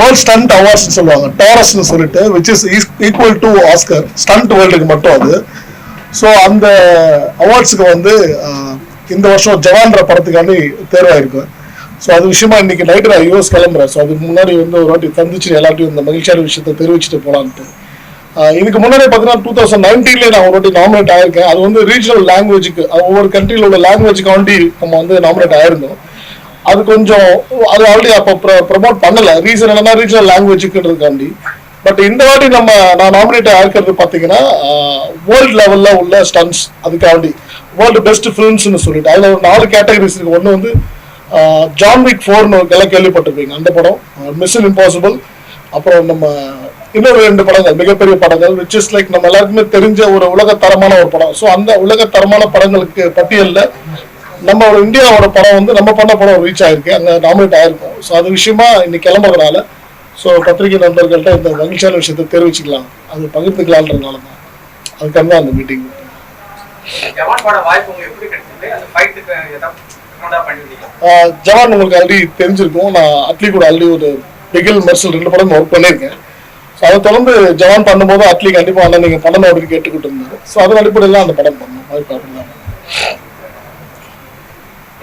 World stunt அவார்ட்ஸ்னு சொல்லுவாங்க. டாரஸ்னு சொல்லிட்டு which is equal to Oscar stunt வேர்ல்டுக்கு மட்டும் அது. ஸோ அந்த அவார்ட்ஸுக்கு வந்து இந்த வருஷம் ஜவான்ற படத்துக்காண்டி தேர்வாயிருக்கு. ஸோ அது விஷயமா இன்னைக்கு நைட்டு நான் யூஎஸ் கிளம்புறேன். ஸோ அதுக்கு முன்னாடி வந்து ஒரு வாட்டி சந்திச்சு எல்லாத்தையும் இந்த மகிழ்ச்சியான விஷயத்தை தெரிவிச்சுட்டு போகலான்ட்டு இதுக்கு முன்னாடி பார்த்தீங்கன்னா டூ தௌசண்ட் நைன்டீன்லேயே நான் ஒரு வாட்டி நாமினேட் ஆயிருக்கேன். அது வந்து ரீஜனல் லாங்குவேஜுக்கு ஒவ்வொரு கண்ட்ரியில் உள்ள லாங்குவேஜுக்காண்டி நம்ம வந்து நாமினேட் ஆயிருந்தோம். அது கொஞ்சம் அது ஆல்ரெடி அப்போ ப்ரொமோட் பண்ணல. ரீசன் என்னன்னா ரீஜனல் லாங்குவேஜுக்குன்றதுக்காண்டி பட் இந்த வாட்டி நம்ம நான் நாமினேட் ஆயிருக்கிறது பார்த்தீங்கன்னா வேர்ல்ட் லெவலில் உள்ள ஸ்டன்ஸ் அதுக்காண்டி. வேர்ல்டு பெஸ்ட் ஃபிலிம்ஸ்னு சொல்லிட்டு. அதில் ஒரு நாலு கேட்டகரிஸ் இருக்கு. ஒன்று வந்து ஜான் விக் ஃபோர்னு எல்லாம் கேள்விப்பட்டிருப்பீங்க. அந்த படம். மிஷன் இம்பாசிபிள் அப்புறம் நம்ம இன்னொரு ரெண்டு படங்கள் மிகப்பெரிய படங்கள் விச் இஸ் லைக் நம்ம எல்லாருக்குமே தெரிஞ்ச ஒரு உலகத்தரமான ஒரு படம். ஸோ அந்த உலகத்தரமான படங்களுக்கு பட்டியலில் நம்ம ஒரு இந்தியாவோட படம் வந்து நம்ம பண்ண படம் ரீச் ஆயிருக்கு. அங்கே நாமினேட் ஆயிருக்கும். ஸோ அது விஷயமா இன்னைக்கு கிளம்புறதுனால ஸோ பத்திரிகை நண்பர்கள்ட்ட இந்த மகிழ்ச்சியான விஷயத்தை தெரிவிச்சுக்கலாம். அது பகிர்ந்துக்கலான்றதுனால தான் அதுக்காக தான் அந்த மீட்டிங் ஜவான் உங்களுக்கு ஆல்ரெடி தெரிஞ்சிருக்கும். நான் அட்லி கூட ஆல்ரெடி ஒரு பிகில் மெர்சல் ரெண்டு படம் ஒர்க் பண்ணியிருக்கேன். ஸோ அதை தொடர்ந்து ஜவான் பண்ணும்போது அட்லி கண்டிப்பாக அண்ணன் நீங்கள் பண்ணணும் அப்படின்னு கேட்டுக்கிட்டு இருந்தாரு. ஸோ அதன் அடிப்படையில் அந்த படம் பண்ணோம். வாய்ப்பு அப்படிதான் இந்தியன் டூ எப்படி போயிட்டு இருக்கு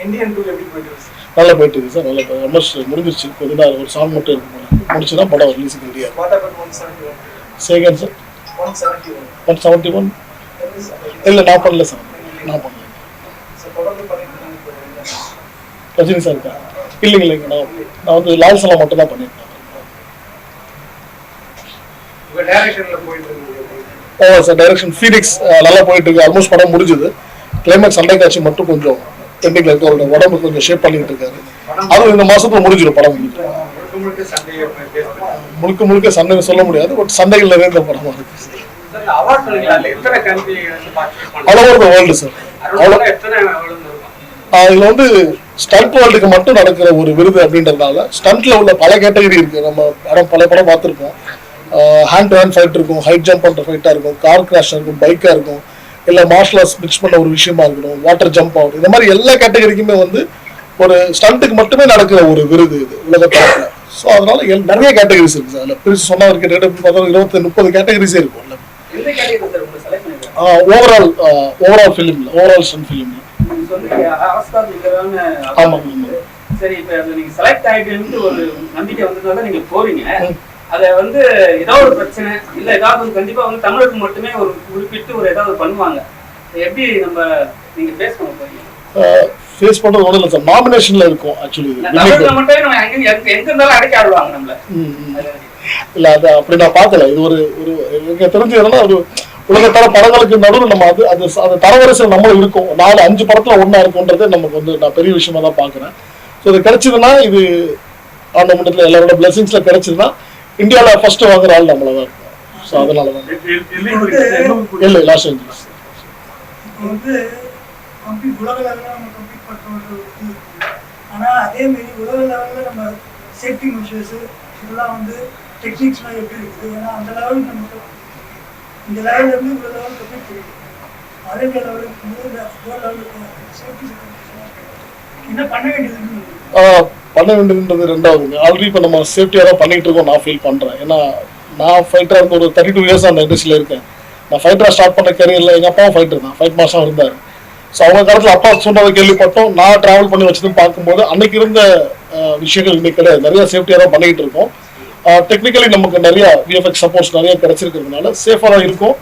நல்லா போயிட்டு இருக்கு சார் நல்லா ஆல்மோஸ்ட் முடிஞ்சிருச்சு. கொஞ்ச நாள் ஒரு சாங் மட்டும் இருக்கு முடிச்சுன்னா படம் ரிலீஸுக்கு seventy one Sagan sir one seventy one one seventy one இல்லை நான் பண்ணல சார் நான் பண்ணல. ரஜினி சார் இருக்கா? இல்லைங்க இல்லைங்க நான் நான் வந்து லால் சலாம் மட்டும் தான் பண்ணியிருக்கேன் ஓ சார் டைரக்ஷன் ஃபீனிக்ஸ் நல்லா போயிட்டு இருக்கு. ஆல்மோஸ்ட் படம் முடிஞ்சுது. கிளைமேக்ஸ் சண்டை காட்சி மட்டும் கொஞ்சம் பெண்டிங்ல இருக்கு அவரோட உடம்பு கொஞ்சம் ஷேப் பண்ணிட்டு இருக்காரு. அதுவும் இந்த மாசத்துல முடிஞ்சிடும் படம். முழுக்க முழுக்க சண்டை சொல்ல முடியாது பட் சண்டைகள் நிறைந்த படமா இருக்கு. அளவோட வேர்ல்டு சார் அவ்வளோ இதுல வந்து ஸ்டண்ட் வேர்ல்டுக்கு மட்டும் நடக்கிற ஒரு விருது அப்படின்றதுனால ஸ்டண்ட்ல உள்ள பல கேட்டகரி இருக்கு. நம்ம படம் பல படம் பார்த்துருப்போம். ஹேண்ட் டு ஹேண்ட் ஃபைட் இருக்கும் ஹைட் ஜம்ப் பண்ற ஃபைட்டா இருக்கும் கார் கிராஷ் இருக்கும் பைக்கா இருக்கும். இல்ல மார்ஷல் ஆர்ட்ஸ் மிக்ஸ் பண்ண ஒரு விஷயமா இருக்கட்டும் வாட்டர் ஜம்ப் ஆகும் இந்த மாதிரி எல்லா கேட்டகரிக்குமே வந்து ஒரு ஸ்டண்ட்டுக்கு மட்டுமே நடக்கிற ஒரு விருது இது உலகத்தில். ஸோ அதனால நிறைய கேட்டகரிஸ் இருக்கு சார். அதில் பிரிச்சு சொன்னா ஒரு கிட்டத்தட்ட பார்த்தா இருபத்தி முப்பது கேட்டகரிஸே இருக்கும் பண்ணிருக்காங்க? ஓவரால் ஓவரால் ஃபிலிம்ல ஓவரால் ஸ்டண்ட் ஃபிலிம்ல நீங்க சொன்னீங்க ஆஸ்கார் நீங்க ஆமா, ஆமா. சரி இப்ப அதுல நீங்க செலக்ட் ஆயிட்டு ஒரு நம்பிக்கை வந்ததுனால நீங்க போறீங்க. அத வந்து ஏதோ ஒரு பிரச்சனை இல்ல ஏதாவது வந்து கண்டிப்பா வந்து தமிழுக்கு மட்டுமே ஒரு குறிப்பிட்டு ஒரு ஏதாவது பண்ணுவாங்க. எப்படி நம்ம நீங்க பேஸ் பண்ண போறீங்க? ஃபேஸ் பண்றது ஒன்றும் இல்லை சார் நாமினேஷன்ல இருக்கும் ஆக்சுவலி இல்ல அது அப்படி நான் பார்க்கல. இது ஒரு ஒரு எனக்கு தெரிஞ்சு என்னன்னா ஒரு உலகத்தர படங்களுக்கு நடுவில் நம்ம அது அது அந்த தரவரிசையில் நம்மளும் இருக்கும். நாலு அஞ்சு படத்துல ஒண்ணா இருக்கும்ன்றதே நமக்கு வந்து நான் பெரிய விஷயமா தான் பார்க்குறேன். ஸோ இது கிடைச்சதுன்னா இது அந்த மட்டத்தில் எல்லாரோட பிளெஸிங்ஸ்ல கிடைச்சதுன்னா இந்தியாவில் ஃபர்ஸ்ட் வாங்குற ஆள் நம்மள தான் இருக்கும் ஸோ அதனால தான் இல்லை லாஸ் ஏஞ்சல்ஸ் இப்போ வந்து உலக லெவலில் நம்ம கம்ப்ளீட் பண்ணுற ஒரு இது இருக்கு ஆனால் அதே மாரி உலக லெவலில் நம்ம சேஃப்டி மெஷர்ஸு இதெல்லாம் வந்து டெக்னிக்ஸ்லாம் எப்படி இருக்குது? ஏன்னா அந்த லெவலுக்கு நமக்கு இந்த லெவலில் இருந்து இவ்வளோ லெவல் கம்ப்ளீட் தெரியும் அரேபியா லெவலுக்கு லெவலுக்கு சேஃப்டி என்ன பண்ண வேண்டியது பண்ண வேண்டியதுன்றது ரெண்டாவது. ஆல்ரெடி இப்போ நம்ம சேஃப்டியாக தான் பண்ணிட்டு இருக்கோம். நான் ஃபீல் பண்ணுறேன் ஏன்னா நான் ஃபைட்டராக இருந்த ஒரு தேர்ட்டி டூ இயர்ஸ் அந்த இண்டஸ்ட்ரியில் இருக்கேன். நான் ஃபைட்டராக ஸ்டார்ட் பண்ண கரியரில் எங்கள் அப்பாவும் ஃபைட்டர் தான். ஃபைட் மாஸ்டர் இருந்தார். ஸோ அவங்க காலத்தில் அப்பா சொன்னதை கேள்விப்பட்டோம். நான் ட்ராவல் பண்ணி வச்சதும் பார்க்கும்போது அன்னைக்கு இருந்த விஷயங்கள் இன்னைக்கு கிடையாது. நிறைய சேஃப்டியாக தான் பண்ணிக்கிட்டு இருக்கோம். டெக்னிக்கலி நமக்கு நிறைய விஎஃப்எக்ஸ் சப்போர்ட்ஸ் நிறைய கிடைச்சிருக்கிறதுனால சேஃபாக தான் இருக்கும்.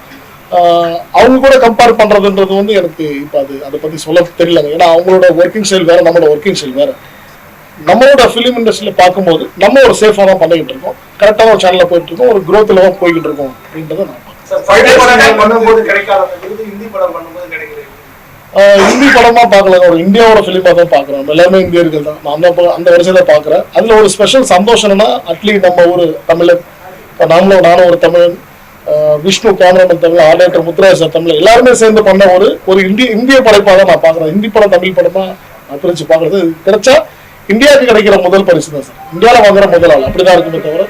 அவங்க கூட கம்பேர் பண்றதுன்றது வந்து எனக்கு இப்போ அது அதை பத்தி சொல்ல தெரியலங்க. ஏன்னா அவங்களோட ஒர்க்கிங் ஸ்டைல் வேறு நம்மளோட ஒர்க்கிங் ஸ்டைல் வேற. நம்மளோட ஃபிலிம் இண்டஸ்ட்ரியில பார்க்கும்போது நம்ம ஒரு சேஃபாக தான் பண்ணிக்கிட்டு இருக்கோம். கரெக்டான ஒரு சேனல்ல போயிட்டு இருக்கோம். ஒரு growthல தான் போய்கிட்டு இருக்கோம் அப்படின்றத நான் ஹிந்தி படம் பார்க்கல ஒரு இந்தியாவோட ஃபிலிமா தான் பார்க்குறோம். எல்லாமே இந்தியர்கள் தான். நான் அந்த அந்த வரிசையில பார்க்குறேன். அதுல ஒரு ஸ்பெஷல் சந்தோஷம் என்னன்னா அட்லீஸ்ட் நம்ம ஒரு தமிழன் இப்போ நாமளும் நானும் ஒரு தமிழன் விஷ்ணு கேமராமேன் தமிழ் ஆர்டேட்டர் முத்துராஜ் தமிழ் எல்லாருமே சேர்ந்து பண்ண ஒரு ஒரு இந்திய இந்திய படைப்பாக தான் நான் பார்க்குறேன். ஹிந்தி படம் தமிழ் படமா நான் பிரிச்சு பார்க்குறது கிடைச்சா இந்தியாவுக்கு கிடைக்கிற முதல் பரிசு தான் சார். இந்தியாவில் வாங்குற முதல் ஆள். அப்படிதான் இருக்குமே தவிர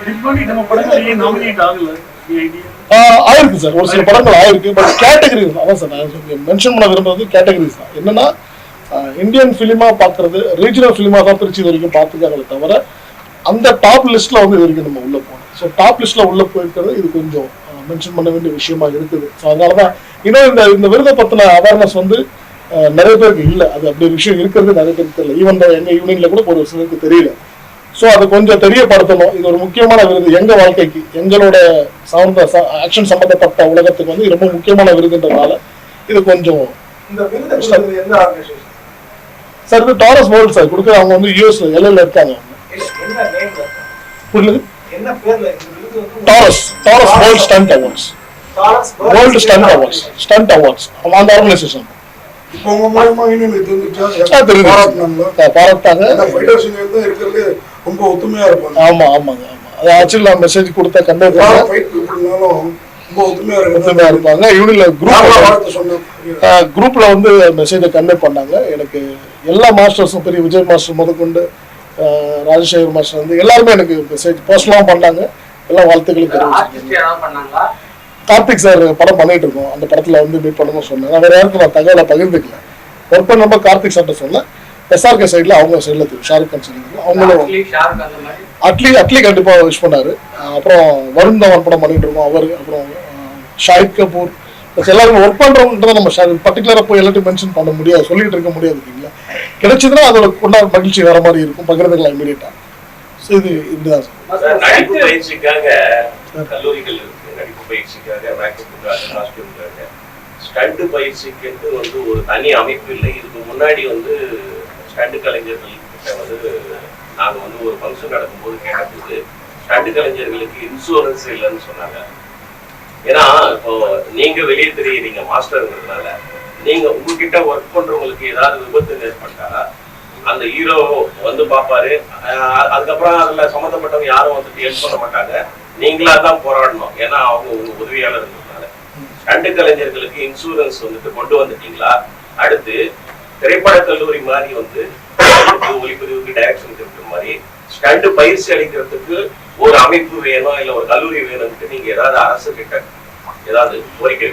ஆயிருக்கு சார். ஒரு சில படங்கள் ஆயிருக்கு. பட் கேட்டகரி அதான் சார் நான் மென்ஷன் பண்ண விரும்புறது கேட்டகரிஸ் தான். என்னன்னா இந்தியன் ஃபிலிமா பார்க்கறது ரீஜனல் ஃபிலிமா தான் திருச்சி வரைக்கும் பார்த்துருக்காங்களே தவிர அந்த டாப் லிஸ்ட்ல வந்து இது வரைக்கும் நம்ம உள்ள போனோம் ஸோ டாப் லிஸ்ட்ல உள்ள போயிருக்கிறது இது கொஞ்சம் மென்ஷன் பண்ண வேண்டிய விஷயமா இருக்குது. ஸோ அதனாலதான் இன்னும் இந்த இந்த விருதை பத்தின அவேர்னஸ் வந்து நிறைய பேருக்கு இல்லை. அது அப்படி ஒரு விஷயம் இருக்கிறது நிறைய பேருக்கு தெரியல. ஈவன் எங்க யூனியன்ல கூட ஒரு சிலருக்கு தெரியல. ஸோ அதை கொஞ்சம் தெரியப்படுத்தணும். இது ஒரு முக்கியமான விருது. எங்க வாழ்க்கைக்கு எங்களோட சார்ந்த ஆக்ஷன் சம்பந்தப்பட்ட உலகத்துக்கு வந்து ரொம்ப முக்கியமான விருதுன்றதுனால இது கொஞ்சம் சார் இது டாரஸ் வேர்ல்ட் சார் கொடுக்குற அவங்க வந்து யூஎஸ்ல எல்லையில இருக்காங்க Taurus Taurus world stunt awards Taurus world stunt awards stunt awards அந்த ஆர்கனைசேஷன் இப்போ உங்க மூலமா யூனியனுக்கு தெரிஞ்சுச்சா பாராட்டாங்க ஃபைட்டர்ஸ் யூனியன் தான் ரொம்ப ஒத்துமையா இருப்பாங்க. ஆமா ஆமாங்க ஆமா. அது ஆக்சுவலி நான் மெசேஜ் கொடுத்த கண்டே யார் ஃபைட் எப்படினாலும் ரொம்ப ஒத்துமையா இருப்பாங்க. நாமளா குரூப் குரூப்ல வந்து மெசேஜை கன்வே பண்ணாங்க. எனக்கு எல்லா மாஸ்டர்ஸும் பெரிய விஜய் மாஸ்டர் முதற்கொண்டு ராஜசேகர் மாஸ்டர் வந்து எல்லாருமே எனக்கு மெசேஜ் பர்சனலாக பண்ணாங்க. எல்லாம் வாழ்த்துக்களும் கார்த்திக் சார் படம் பண்ணிட்டு இருக்கோம். அந்த படத்துல வந்து மீட் பண்ணணும்னு சொன்னேன் வேற யாருக்கும் நான் தகவலை பகிர்ந்துக்கல. ஒர்க் பண்ண கார்த்திக் சார்ட்ட சொன்னேன் எஸ்ஆர்கே சைடில் அவங்க சைடில் ஷாருக் கான் சைடில் அவங்களும் அட்லி அட்லி கண்டிப்பா விஷ் பண்ணாரு. அப்புறம் வருண் தவன் படம் பண்ணிட்டு இருக்கோம். அவர் அப்புறம் ஷாஹித் கபூர். எல்லாரும் ஒர்க் பண்றவங்கன்றத நம்ம பர்டிகுலரா போய் எல்லாத்தையும் மென்ஷன் பண்ண முடியாது சொல்லிட்டு இருக்க முடியாது இல்லைங்களா? கிடைச்சதுன்னா அதோட கொண்டா மகிழ்ச்சி வேற மாதிரி இருக்கும். பகிர்ந்துக்கலாம் இமீடியட்டா ஸோ இது இதுதான். sir. பயிற்சிக்காக கல்லூரிகள் இருக்கு காஸ்டியூமுக்காக ஸ்டண்ட் பயிற்சிக்கு வந்து ஒரு தனி அமைப்பு இல்லை. இதுக்கு முன்னாடி வந்து ஸ்டண்ட் கலைஞர்கள் கிட்ட வந்து நாங்க வந்து ஒரு ஃபங்க்ஷன் நடக்கும்போது கேட்டபோது ஸ்டண்ட் கலைஞர்களுக்கு இன்சூரன்ஸ் இல்லைன்னு சொன்னாங்க. ஏன்னா இப்போ நீங்க வெளியே தெரியுறீங்க மாஸ்டர்ங்கிறதுனால. நீங்க உங்ககிட்ட ஒர்க் பண்றவங்களுக்கு ஏதாவது விபத்து ஏற்பட்டா அந்த ஹீரோ வந்து பாப்பாரு அதுக்கப்புறம் அதுல சம்மந்தப்பட்டவங்க யாரும் வந்துட்டு ஹெல்ப் பண்ண மாட்டாங்க. நீங்களா தான் போராடணும். ஏன்னா அவங்க உங்க உதவியாளர்ன்றதுனால ஸ்டண்ட் கலைஞர்களுக்கு இன்சூரன்ஸ் வந்துட்டு கொண்டு வந்துட்டீங்களா? அடுத்து திரைப்பட கல்லூரி மாதிரி வந்து ஒளிப்பதிவுக்கு டைரக்ஷன் இருக்கிற மாதிரி ஸ்டண்ட் பயிற்சி அளிக்கிறதுக்கு ஒரு அமைப்பு வேணும் இல்ல ஒரு கல்லூரி வேணும்ட்டு நீங்க ஏதாவது அரசு கிட்ட ஏதாவது கோரிக்கை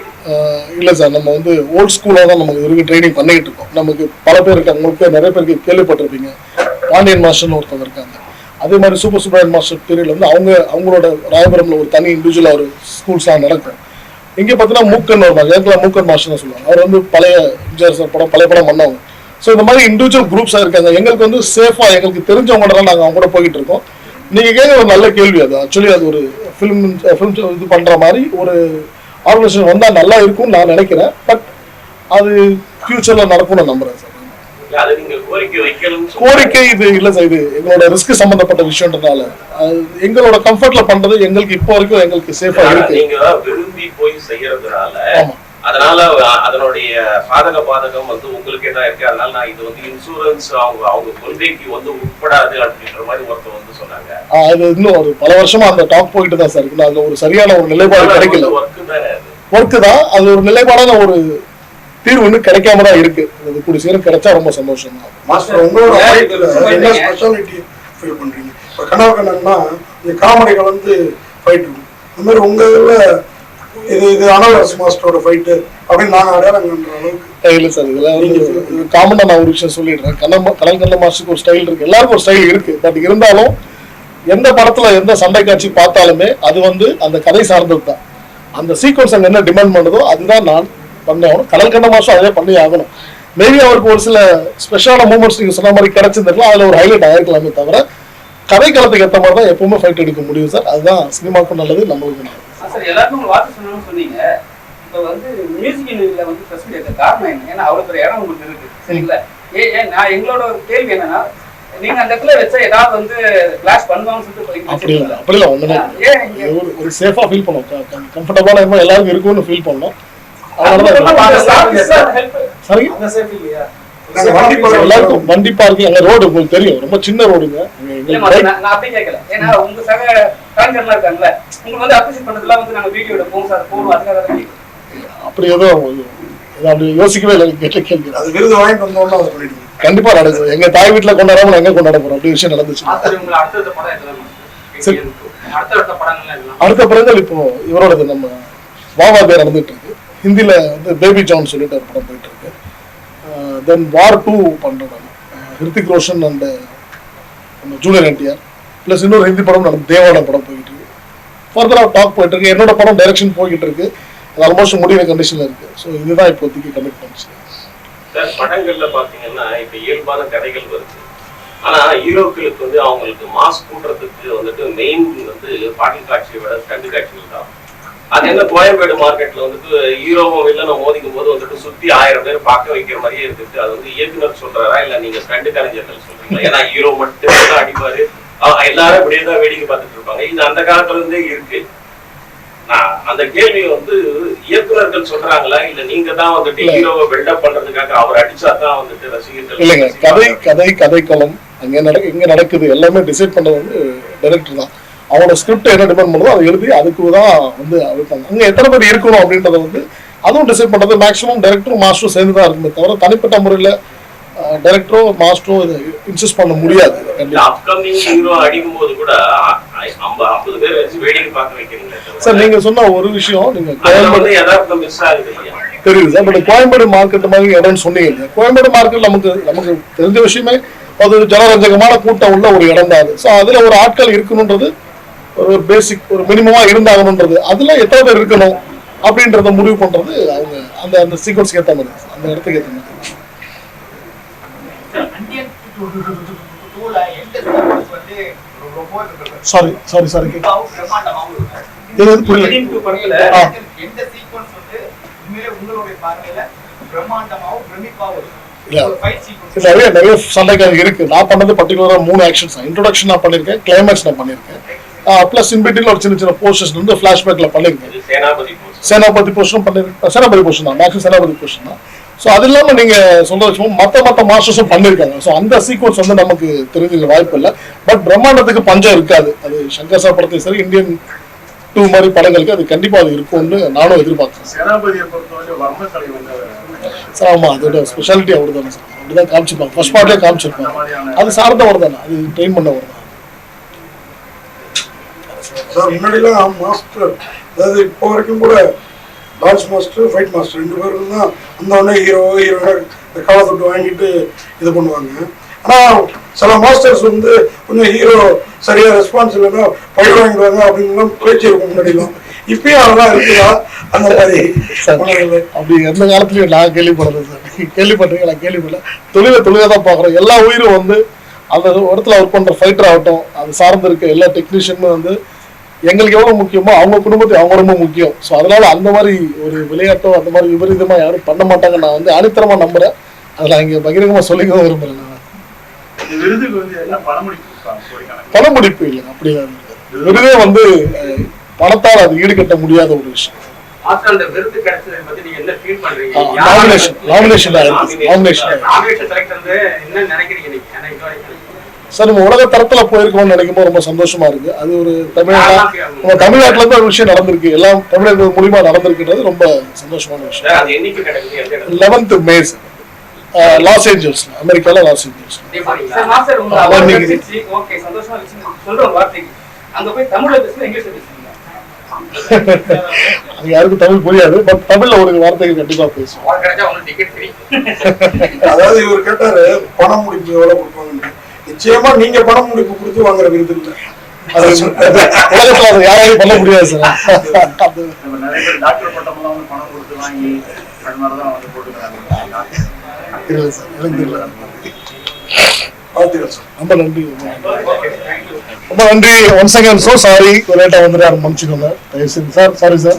இல்ல சார் நம்ம வந்து ஓல்ட் ஸ்கூலாக தான் நமக்கு வரைக்கும் ட்ரைனிங் பண்ணிட்டு இருக்கோம். நமக்கு பல பேர் இருக்காங்க உங்களுக்கு நிறைய பேருக்கு கேள்விப்பட்டிருப்பீங்க. பாண்டியன் மாஸ்டர்னு ஒருத்தவங்க இருக்காங்க. அதே மாதிரி சூப்பர் சுப்ரமணியன் மாஸ்டர் பீரியட்ல வந்து அவங்க அவங்களோட ராயபுரம்ல ஒரு தனி இண்டிவிஜுவலாக ஒரு ஸ்கூல்ஸ்லாம் நடக்கும் இங்கே பார்த்தீங்கன்னா மூக்கன் ஒரு மாதிரி ஏற்கனவே மூக்கன் மாஸ்டர்னு சொல்லுவாங்க. அவர் வந்து பழைய எம்ஜிஆர் சார் படம் பழைய படம் பண்ணவங்க. ஸோ இந்த மாதிரி இண்டிவிஜுவல் குரூப்ஸாக இருக்காங்க. எங்களுக்கு வந்து சேஃபாக எங்களுக்கு தெரிஞ்சவங்க தான் நாங்கள் அவங்க கூட போய்கிட்டு இருக்கோம். நீங்கள் கேட்க ஒரு நல்ல கேள்வி அது. ஆக்சுவலி அது ஒரு ஃபிலிம் ஃபிலிம் இது பண்ணுற மாதிரி ஒரு ஆர்கனைசேஷன் வந்தால் நல்லா இருக்கும்னு நான் நினைக்கிறேன். பட் அது ஃபியூச்சரில் நடக்கும்னு நான் நம்புறேன் சார் கோரிக்கை இது இல்லை சார் இது எங்களோட ரிஸ்க் சம்பந்தப்பட்ட விஷயம்ன்றதால அது எங்களோட கம்ஃபர்ட்ல பண்றது எங்களுக்கு இப்போ வரைக்கும் எங்களுக்கு சேஃபா இருக்கு. நீங்க விரும்பி போய் செய்யறதுனால அதனால அதனுடைய சாதக பாதகம் வந்து உங்களுக்கே தான் இருக்கு? அதனால நான் இது வந்து இன்சூரன்ஸ் அவங்க அவங்க கொள்கைக்கு வந்து உட்படாது அப்படின்ற மாதிரி ஒருத்தர் வந்து சொன்னாங்க. அது இன்னும் ஒரு பல வருஷமா அந்த டாக் போயிட்டு தான் சார் இருக்கு அதுல ஒரு சரியான ஒரு நிலைப்பாடு கிடைக்கல. ஒர்க்கு தானே ஒர்க்கு தான். அது ஒரு நிலைப்பாடான ஒரு தீர்வு இன்னும் கிடைக்காம தான் இருக்கு. அது கூடிய சீக்கிரம் கிடைச்சா ரொம்ப சந்தோஷம் தான் மாஸ்டர் உங்களோட என்ன? ஸ்பெஷாலிட்டி ஃபீல் பண்றீங்க? இப்போ கனவு கண்ணன்னா இந்த காமெடி கலந்து ஃபைட் இருக்கும் அந்த மாதிரி உங்க இதுல இது இது அனவரஸ் மாஸ்டரோட ஃபைட்டு அப்படின்னு நாங்க அடையாளம் கண்ற அளவுக்கு இல்ல சார் இதுல வந்து காமனா நான் ஒரு விஷயம் சொல்லிடுறேன். கண்ண கலல் கண்ண மாஸ்டருக்கு ஒரு ஸ்டைல் இருக்கு. எல்லாருக்கும் ஒரு ஸ்டைல் இருக்கு. பட் இருந்தாலும் எந்த படத்துல எந்த சண்டை காட்சி பார்த்தாலுமே அது வந்து அந்த கதை சார்ந்தது தான் அந்த சீக்வன்ஸ் அங்க என்ன டிமாண்ட் பண்ணுதோ அதுதான் நான் பண்ணி ஆகணும் கடல் கண்ண மாஸ்டர் அதே பண்ணி ஆகணும். மேபி அவருக்கு ஒரு சில ஸ்பெஷலான மூமெண்ட்ஸ் நீங்க சொன்ன மாதிரி கிடைச்சிருந்திருக்கலாம் அதுல ஒரு ஹைலைட் ஆயிருக்கலாமே தவிர கதை காலத்துக்கு ஏற்ற மாதிரி தான் எப்பவுமே ஃபைட் எடுக்க முடியும் சார். அதுதான் சினிமாவுக்கும் நல்லது நம்மளுக்கும் நல்லது. சார் எல்லாருக்கும் ஒரு வார்த்தை சொல்லணும்னு சொன்னீங்க. இப்போ வந்து மியூசிக் யூனிட்ல வந்து பிரசிடென்ட் இருக்க காரணம் என்ன? ஏன்னா அவ்வளோ பெரிய இடம் உங்களுக்கு இருக்கு. சரிங்களா? ஏ ஏன் நான் எங்களோட ஒரு கேள்வி என்னன்னா நீங்க அந்த இடத்துல வச்சா ஏதாவது வந்து கிளாஸ் பண்ணுவாங்கன்னு சொல்லிட்டு. ஏன் ஒரு ஒரு சேஃபா ஃபீல் பண்ணோம். கம்ஃபர்டபுளான இருக்கும் எல்லாருக்கும் இருக்கும்னு ஃபீல் பண்ணோம் எல்லாருக்கும் வண்டி பார்க்கிங் எங்க ரோடு உங்களுக்கு தெரியும். ரொம்ப சின்ன ரோடுங்க நான் அப்படி கேட்கல. ஏன்னா உங்க சக கலைஞர்லாம் இருக்காங்கல்ல உங்களுக்கு வந்து அப்ரிஷியேட் பண்றதுலாம் வந்து நாங்க வீடியோ எடுப்போம் சார் போடுவோம் அதுக்காக தான் கேட்கிறோம். அப்படி யோசிக்கவே இல்லை கேட்ட கேள்வி. அது விருது வாங்கிட்டு வந்தோம்னா அதை கண்டிப்பா நடக்கும் எங்க தாய் வீட்டுல கொண்டாடாம எங்க கொண்டாட போறோம் அப்படி விஷயம் நடந்துச்சு. அடுத்த படங்கள் இப்போ இவரோடது நம்ம வாவா பேர் நடந்துட்டு இருக்கு. ஹிந்தியில் வந்து பேபி ஜான் சொல்லிட்டு ஒரு படம் போயிட்டு இருக்கு தென் வார் டூ பண்ணுறேன் ஹிருத்திக் ரோஷன் அண்ட் நம்ம ஜூனியர் என்டிஆர். ப்ளஸ் இன்னொரு ஹிந்தி படம் நம்ம தேவான படம் போயிட்டு இருக்கு ஃபர்தராக டாக் போயிட்டு இருக்கு என்னோட படம் டைரக்ஷன் போய்கிட்டு இருக்கு அது ஆல்மோஸ்ட் முடிவு கண்டிஷன்ல இருக்கு. ஸோ இதுதான் இப்போதைக்கு கமிட்மெண்ட்ஸ் சார் படங்கள்ல பாத்தீங்கன்னா இப்ப இயல்பான கதைகள் வருது. ஆனா ஹீரோக்களுக்கு வந்து அவங்களுக்கு மாஸ்க் கூட்டுறதுக்கு வந்துட்டு மெயின் வந்து பாடல் காட்சியை விட கண்டு காட்சிகள் தான். அது என்ன கோயம்பேடு மார்க்கெட்ல வந்துட்டு ஹீரோவும் வில்லனும் மோதிக்கும் போது வந்துட்டு சுத்தி ஆயிரம் பேர் பார்க்க வைக்கிற மாதிரியே இருக்குது அது வந்து இயக்குனர் சொல்றாரா இல்ல நீங்க ஸ்டண்ட் கலைஞர்கள் சொல்றீங்களா? ஏன்னா ஹீரோ மட்டும் தான் அடிப்பாரு எல்லாரும் இப்படியே தான் வேடிக்கை பார்த்துட்டு இருப்பாங்க. இது அந்த காலத்துல இருந்தே இருக்கு. நான் அந்த கேள்வி வந்து இயக்குனர்கள் சொல்றாங்களா? இல்ல நீங்க தான் வந்துட்டு. ஹீரோவை பில்டப் பண்றதுக்காக அவர் அடிச்சா தான் வந்துட்டு ரசிகர்கள் இல்லைங்க. கதை. கதை கதைக்களம் அங்கே நட எங்க நடக்குது. எல்லாமே டிசைட் பண்ணது வந்து டைரக்டர் தான். அவனோட ஸ்கிரிப்ட் என்ன டிமாண்ட் பண்ணுதோ அதை எழுதி அதுக்கு தான் வந்து அங்க எத்தனை பேர் இருக்கணும் அப்படின்றத வந்து அதுவும் டிசைட் பண்றது மேக்ஸிமம் டைரக்டரும் மாஸ்டரும் சேர்ந்து தான் இருக்குமே தவிர தனிப்பட்ட முறையில் டைரக்டரோ மாஸ்டரோ இதை இன்சிஸ்ட் பண்ண முடியாது. அப்கமிங் ஹீரோ கூட ஐம்பது பேர் வச்சு வேடிக்கை பார்க்க சார் நீங்க சொன்ன ஒரு விஷயம் நீங்க கோயம்பேடு யதார்த்தம் மிஸ் ஆகுது இல்லையா? தெரியுது சார் பட் கோயம்பேடு மார்க்கெட் மாதிரி இடம்னு சொன்னீங்க கோயம்பேடு மார்க்கெட் நமக்கு நமக்கு தெரிஞ்ச விஷயமே அது ஒரு ஜனரஞ்சகமான கூட்டம் உள்ள ஒரு இடம் தான் அது. ஸோ அதுல ஒரு ஆட்கள் இருக்கணுன்றது ஒரு பேசிக் ஒரு மினிமமா இருந்தாகணுன்றது அதுல எத்தனை பேர் இருக்கணும் அப்படின்றத முடிவு பண்றது அவங்க அந்த அந்த சீக்வன்ஸ்க்கு ஏற்ற மாதிரி. அந்த இடத்துக்கு ஏற்ற மாதிரி. சாரி சாரி சாரி இது வந்து புரியல. ஆ. நிறைய நிறைய சண்டைக்காக இருக்கு. நான் பண்ணது பர்டிகுலரா மூணு ஆக்ஷன்ஸ் இன்ட்ரோடக்ஷன் நான் பண்ணியிருக்கேன் கிளைமேக்ஸ் நான் பண்ணியிருக்கேன். ப்ளஸ் இன்பிட்டில் ஒரு சின்ன சின்ன போர்ஷன்ஸ் வந்து ஃபிளாஷ்பேக்ல பண்ணியிருக்கேன் சேனாபதி போர்ஷனும் பண்ணிருக்கேன் சேனாபதி போர்ஷன் தான். மேக்ஸிமம் சேனாபதி போர்ஷன் தான். ஸோ அது இல்லாமல் நீங்க சொல்ற வச்சுக்கோங்க மற்ற மற்ற மாஸ்டர்ஸும் பண்ணியிருக்காங்க ஸோ அந்த சீக்வன்ஸ் வந்து நமக்கு தெரிஞ்சுக்க வாய்ப்பு இல்லை. பட் பிரம்மாண்டத்துக்கு பஞ்சம் இருக்காது. அது சங்கர் சார் படத்தையும் சரி இந்தியன் டூ மாதிரி படங்களுக்கு அது கண்டிப்பா அது இருக்கும்னு நானும் எதிர்பார்க்கிறேன். சார் ஆமா அதோட ஸ்பெஷாலிட்டி அவர் தானே சார் அப்படிதான் காமிச்சிருப்பாங்க ஃபர்ஸ்ட் பார்ட்லேயே காமிச்சிருப்பாங்க. அது சார்ந்தவர் தானே அது ட்ரெயின் பண்ணவர் தான் சார் முன்னாடிலாம் மாஸ்டர் அதாவது இப்போ வரைக்கும் கூட டான்ஸ் மாஸ்டர் ஃபைட் மாஸ்டர் ரெண்டு பேரும் தான் அந்த உடனே ஹீரோ ஹீரோட காலை தொட்டு வாங்கிட்டு இது பண்ணுவாங்க. ஆனால் சில மாஸ்டர்ஸ் வந்து கொஞ்சம் ஹீரோ சரியா ரெஸ்பான்ஸ் இல்லைன்னா ஃபைட் வாங்கிடுவாங்க அப்படின்லாம் பேச்சு இருக்கும் முன்னாடிலாம். இப்பயும் அதெல்லாம் இருக்குதா? அந்த மாதிரி. அப்படி எந்த காலத்துலயும் நான் கேள்விப்படுறது சார். நான் கேள்விப்படல. தொழிலை தொழிலை தான் பார்க்குறோம். எல்லா உயிரும் வந்து அந்த இடத்துல ஒர்க் பண்ற ஃபைட்டர் ஆகட்டும் அது சார்ந்து இருக்க எல்லா டெக்னீஷியனும் வந்து எங்களுக்கு எவ்வளவு முக்கியமோ அவங்க குடும்பத்துக்கு அவங்க ரொம்ப முக்கியம். ஸோ அதனால அந்த மாதிரி ஒரு விளையாட்டோ அந்த மாதிரி விபரீதமா யாரும் பண்ண மாட்டாங்க. நான் வந்து அனித்தரமா நம்புறேன். அதில் இங்கே பகிரங்கமா சொல்லிக்கவும் விரும்புறேன் நான். இந்த விருதுக்கு வந்து என்ன பணமுடி கொடுப்பாங்க கோடிக்கணக்கில் பண முடிப்பு இல்லை. அப்படிதான். விருதே வந்து பணத்தால் அது ஈடுகட்ட முடியாத ஒரு விஷயம். இருக்கு. Nomination. நாமினேஷன் செலக்ட் வந்து என்ன நினைக்கிறீங்க நீங்க ஏன்னா இது வரைக்கும் சார் நம்ம உலக தரத்துல போயிருக்கோம்னு நினைக்கும் போது ரொம்ப சந்தோஷமா இருக்கு. அது ஒரு தமிழ்நாடு நம்ம தமிழ்நாட்டுல இருந்து ஒரு விஷயம் நடந்திருக்கு. எல்லாம் தமிழர்கள் மூலியமா நடந்திருக்குன்றது ரொம்ப சந்தோஷமான விஷயம். லெவன்த் மே லாஸ் ஏஞ்சல்ஸ்ல அமெரிக்கால லாஸ் ஏஞ்சல்ஸ் அது யாருக்கும் தமிழ் புரியாது. பட் தமிழ்ல ஒரு வார்த்தைகள் கண்டிப்பா பேசுவோம். அவார்ட் கிடைச்சா உங்களுக்கு டிக்கெட் ஃப்ரீ அதாவது இவர் கேட்டாரு பணம் முடிப்பு எவ்வளவு கொடுப்பாங்கன்னு. நிச்சயமா நீங்க பணம் முடிப்பு கொடுத்து வாங்குற விருது இல்லை. அது உலகத்துல அதை யாராலையும் பண்ண முடியாது சார். ரொம்ப நன்றி. ரொம்ப நன்றி. ஒன் செகண்ட் சோ சாரி லேட்டா வந்துட்டு யாரும் மன்னிச்சுக்கோங்க. தயவு செஞ்சு sir. Sorry sir.